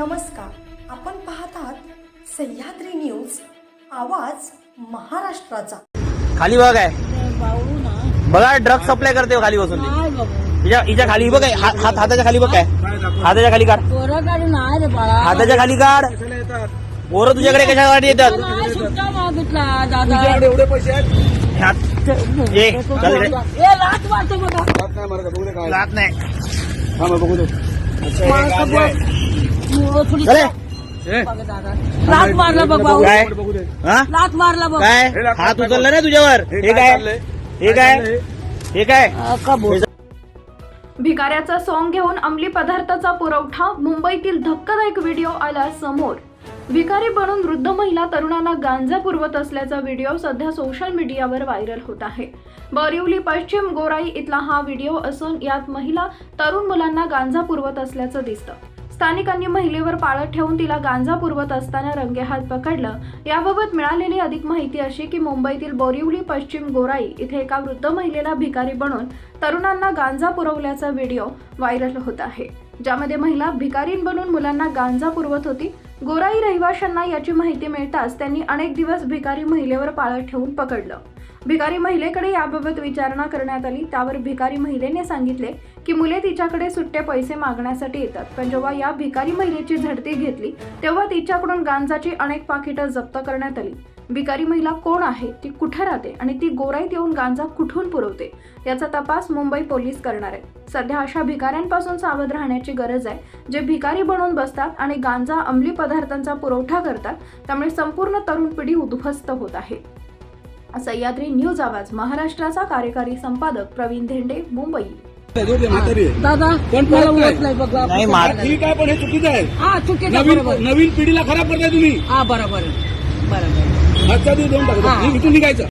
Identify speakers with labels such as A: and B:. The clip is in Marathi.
A: नमस्कार. आपण पाहत आहात सह्याद्री न्यूज आवाज महाराष्ट्राचा.
B: खाली बघ आहे बघा ड्रग सप्लाय करते हो खाली बसून. ती. हिच्या हिच्या खाली बघ आहे. हात हात- हाताच्या खाली बघ काय. हाताच्या खाली काढ.
C: पोरं काढून आहे रे बाळा.
B: हाताच्या खाली काढ. पोरं तुझ्याकडे कशासाठी येतात?
C: नाही सुट्टा मागितला दादा.
D: एवढे पैसे आहेत?
B: हात- ये, चल रे.
C: ए लाच मारतो बघा
D: हात नाही बघू दे काय
B: जात नाही.
D: हा बघू
C: लाच मारला बघ भाऊ.
B: काय?
D: बघू दे
B: हा?
C: लाच मारला बघ.
B: काय? हात उचलला ना तुझ्यावर.
D: हे काय?
B: हे काय हे काय?
C: हा,
E: भिकाऱ्याचा सॉंग घेऊन अंमली पदार्थाचा पुरवठा मुंबईतील धक्कादायक व्हिडिओ आला समोर. भिकारी बनून वृद्ध महिला तरुणांना गांजा पुरवत असल्याचा व्हिडिओ सध्या सोशल मीडियावर व्हायरल होत आहे. बोरिवली पश्चिम गोराई इथला हा व्हिडिओ असून यात महिला तरुण मुलांना गांजा पुरवत असल्याचं दिसतं. स्थानिकांनी महिलेवर पाळत ठेवून तिला गांजा पुरवत असताना रंगेहात पकडलं. याबाबत मिळालेली अधिक माहिती अशी की मुंबईतील बोरिवली पश्चिम गोराई इथे एका वृद्ध महिलेला भिकारी बनून तरुणांना गांजा पुरवल्याचा व्हिडिओ व्हायरल होत आहे. ज्यामध्ये महिला भिकारीन बनून मुलांना गांजा पुरवत होती. गोराई रहिवाशांना याची माहिती मिळताच त्यांनी अनेक दिवस भिकारी महिलेवर पाळत ठेवून पकडलं. भिकारी महिलेकडे याबाबत विचारणा करण्यात आली. त्यावर भिकारी महिलेने सांगितले की मुले तिच्याकडे सुट्टे पैसे मागण्यासाठी येतात. पण जेव्हा या भिकारी महिलेची झडती घेतली तेव्हा तिच्याकडून गांजाची अनेक पाकिटं जप्त करण्यात आली. भिकारी महिला कोण आहे? ती कुठे राहते? आणि ती गोराईत येऊन गांजा कुठून पुरवते? याचा तपास मुंबई पोलीस करणार आहेत. सध्या अशा भिकाऱ्यांपासून सावध राहण्याची गरज आहे. जे भिकारी बनून बसतात आणि गांजा अंमली पदार्थांचा पुरवठा करतात त्यामुळे संपूर्ण तरुण पिढी उद्ध्वस्त होत आहे. सह्याद्री न्यूज आवाज महाराष्ट्राचा कार्यकारी संपादक प्रवीण धेंडे मुंबई.
D: आहे.
C: दादा
D: कोण
C: मला
D: बोलत नाही?
C: ओळखलंय बघ
B: नाही मार
D: ठीक आहे पण हे चुकीचं आहे.
C: हा चुकीचं
D: नवीन
C: बरोबर.
D: नवीन पिढीला खराब करताय तुम्ही.
C: हा बरोबर बरोबर
D: आजच्या दिवस देऊन
C: हा.
D: टाकतो इथून निघायचं.